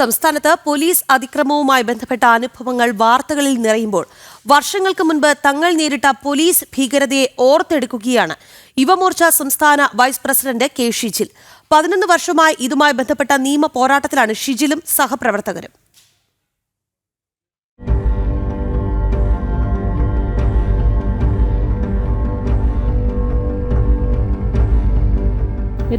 സംസ്ഥാനത്ത് പോലീസ് അതിക്രമവുമായി ബന്ധപ്പെട്ട അനുഭവങ്ങൾ വാർത്തകളിൽ നിറയുമ്പോൾ വർഷങ്ങൾക്ക് മുൻപ് തങ്ങൾ നേരിട്ട പോലീസ് ഭീകരതയെ ഓർത്തെടുക്കുകയാണ്. യുവമോർച്ച സംസ്ഥാന വൈസ് പ്രസിഡന്റ് കെ ഷിജിൽ. പതിനൊന്ന് വർഷമായി ഇതുമായി ബന്ധപ്പെട്ട നിയമ പോരാട്ടത്തിലാണ് ഷിജിലും സഹപ്രവർത്തകരും.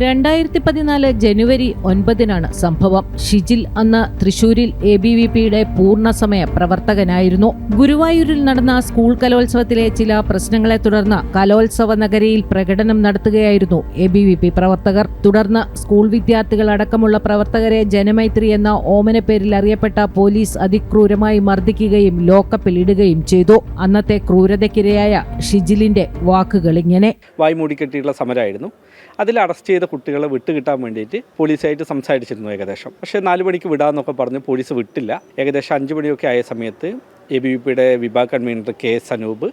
രണ്ടായിരത്തി പതിനാല് ജനുവരി ഒൻപതിനാണ് സംഭവം. ഷിജിൽ അന്ന് തൃശൂരിൽ എ ബി വി പിയുടെ പൂർണസമയ പ്രവർത്തകനായിരുന്നു. ഗുരുവായൂരിൽ നടന്ന സ്കൂൾ കലോത്സവത്തിലെ ചില പ്രശ്നങ്ങളെ തുടർന്ന് കലോത്സവ നഗരിയിൽ പ്രകടനം നടത്തുകയായിരുന്നു എ ബി വി പി പ്രവർത്തകർ. തുടർന്ന് സ്കൂൾ വിദ്യാർത്ഥികൾ അടക്കമുള്ള പ്രവർത്തകരെ ജനമൈത്രി എന്ന ഓമന പേരിൽ അറിയപ്പെട്ട പോലീസ് അതിക്രൂരമായി മർദ്ദിക്കുകയും ലോക്കപ്പിൽ ഇടുകയും ചെയ്തു. അന്നത്തെ ക്രൂരതയ്ക്കിരയായ ഷിജിലിന്റെ വാക്കുകൾ ഇങ്ങനെ. വായ്മൂടിക്കെട്ടിയുള്ള സമരമായിരുന്നു. അതിൽ അറസ്റ്റ് ചെയ്ത കുട്ടികളെ വിട്ടുകിട്ടാൻ വേണ്ടിയിട്ട് പോലീസായിട്ട് സംസാരിച്ചിരുന്നു ഏകദേശം. പക്ഷേ നാല് മണിക്ക് വിടാമെന്നൊക്കെ പറഞ്ഞ് പോലീസ് വിട്ടില്ല. ഏകദേശം അഞ്ച് മണിയൊക്കെ ആയ സമയത്ത് എ ബി വി പിയുടെ വിഭാഗ് കൺവീനർ കെ എസ് അനൂപ്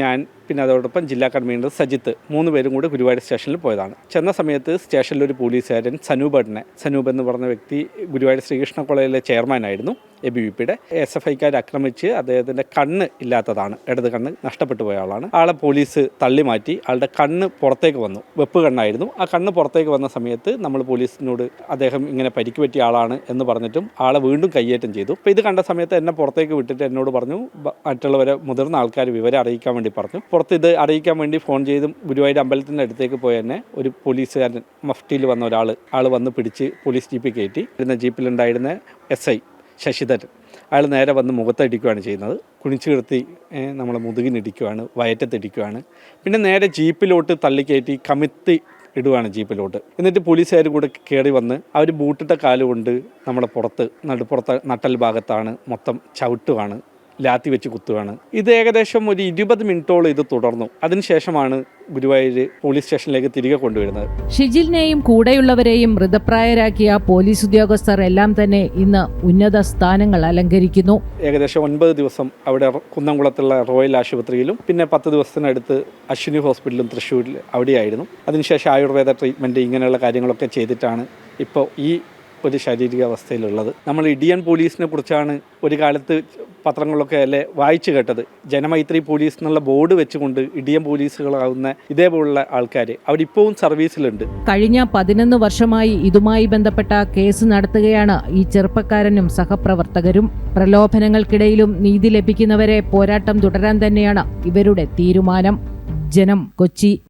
ഞാൻ പിന്നെ അതോടൊപ്പം ജില്ലാ കൺവീനർ സജിത്ത് മൂന്ന് പേരും കൂടെ ഗുരുവായൂർ സ്റ്റേഷനിൽ പോയതാണ്. ചെന്ന സമയത്ത് സ്റ്റേഷനിൽ ഒരു പോലീസുകാരൻ സനൂപേട്ടനെ സനൂപ് എന്ന് പറഞ്ഞ വ്യക്തി ഗുരുവായൂർ ശ്രീകൃഷ്ണ കോളേജിലെ ചെയർമാനായിരുന്നു. എ ബി വി പിയുടെ എസ് എഫ് ഐക്കാർ ആക്രമിച്ച് അദ്ദേഹത്തിന്റെ കണ്ണ് ഇല്ലാത്തതാണ്. ഇടത് കണ്ണ് നഷ്ടപ്പെട്ടു പോയ ആളാണ്. ആളെ പോലീസ് തള്ളി മാറ്റി. ആളുടെ കണ്ണ് പുറത്തേക്ക് വന്നു. വെപ്പ് കണ്ണായിരുന്നു. ആ കണ്ണ് പുറത്തേക്ക് വന്ന സമയത്ത് നമ്മൾ പോലീസിനോട് അദ്ദേഹം ഇങ്ങനെ പരിക്ക് പറ്റിയ ആളാണ് എന്ന് പറഞ്ഞിട്ടും ആളെ വീണ്ടും കയ്യേറ്റം ചെയ്തു. അപ്പോൾ ഇത് കണ്ട സമയത്ത് എന്നെ പുറത്തേക്ക് വിട്ടിട്ട് എന്നോട് പറഞ്ഞു മറ്റുള്ളവരെ മുതിർന്ന ആൾക്കാർ വിവരം അറിയിക്കാൻ വേണ്ടി പറഞ്ഞു. പുറത്ത് ഇത് അറിയിക്കാൻ വേണ്ടി ഫോൺ ചെയ്തും ഗുരുവായൂർ അമ്പലത്തിന്റെ അടുത്തേക്ക് പോയ തന്നെ ഒരു പോലീസുകാരൻ മഫ്റ്റിയിൽ വന്ന ഒരാൾ ആൾ വന്ന് പിടിച്ച് പോലീസ് ജീപ്പിൽ കയറ്റി. വരുന്ന ജീപ്പിലുണ്ടായിരുന്ന എസ് ഐ ശശിധരൻ അയാൾ നേരെ വന്ന് മുഖത്തടിക്കുകയാണ് ചെയ്യുന്നത്. കുണിച്ചു കിടത്തി നമ്മളെ മുതുകിനിടിക്കുകയാണ് വയറ്റത്തിടിക്കുകയാണ് പിന്നെ നേരെ ജീപ്പിലോട്ട് തള്ളിക്കയറ്റി കമിത്തി ഇടുവാണ് ജീപ്പിലോട്ട്. എന്നിട്ട് പോലീസുകാർ കൂടെ കയറി വന്ന് അവർ ബൂട്ടിട്ട കാലുകൊണ്ട് നമ്മുടെ പുറത്ത് നടുപ്പുറത്തെ നട്ടൽ ഭാഗത്താണ് മൊത്തം ചവിട്ടുവാണ്. ലാത്തി വെച്ച് കുത്തുകയാണ്. ഇത് ഏകദേശം ഒരു ഇരുപത് മിനിറ്റോളം ഇത് തുടർന്നു. അതിനുശേഷമാണ് ഗുരുവായൂർ പോലീസ് സ്റ്റേഷനിലേക്ക് തിരികെ കൊണ്ടുവരുന്നത്. ഷിജിലിനെയും കൂടെയുള്ളവരെയും മൃതപ്രായരാക്കിയ പോലീസ് ഉദ്യോഗസ്ഥർ എല്ലാം തന്നെ ഇന്ന് ഉന്നത സ്ഥാനങ്ങൾ അലങ്കരിക്കുന്നു. ഏകദേശം ഒൻപത് ദിവസം അവിടെ കുന്നംകുളത്തുള്ള റോയൽ ആശുപത്രിയിലും പിന്നെ പത്ത് ദിവസത്തിനടുത്ത് അശ്വിനി ഹോസ്പിറ്റലും തൃശ്ശൂരിൽ അവിടെയായിരുന്നു. അതിനുശേഷം ആയുർവേദ ട്രീറ്റ്മെന്റ് ഇങ്ങനെയുള്ള കാര്യങ്ങളൊക്കെ ചെയ്തിട്ടാണ് ഇപ്പോൾ ഈ ഒരു ശാരീരികാവസ്ഥയിലുള്ളത്. നമ്മൾ ഇഡിയൻ പോലീസിനെ കുറിച്ചാണ് ഒരു കാലത്ത് പത്രങ്ങളിലൊക്കെ അല്ലെ വായിച്ചു കേട്ടത്. ജനമൈത്രി പോലീസ് എന്നുള്ള ബോർഡ് വെച്ചുകൊണ്ട് ഇഡിയൻ പോലീസുകളാവുന്ന ഇതേപോലുള്ള ആൾക്കാർ അവരിപ്പോഴും സർവീസിലുണ്ട്. കഴിഞ്ഞ പതിനൊന്ന് വർഷമായി ഇതുമായി ബന്ധപ്പെട്ട കേസ് നടത്തുകയാണ് ഈ ചെറുപ്പക്കാരനും സഹപ്രവർത്തകരും. പ്രലോഭനങ്ങൾക്കിടയിലും നീതി ലഭിക്കുന്നവരെ പോരാട്ടം തുടരാൻ തന്നെയാണ് ഇവരുടെ തീരുമാനം. ജനം കൊച്ചി.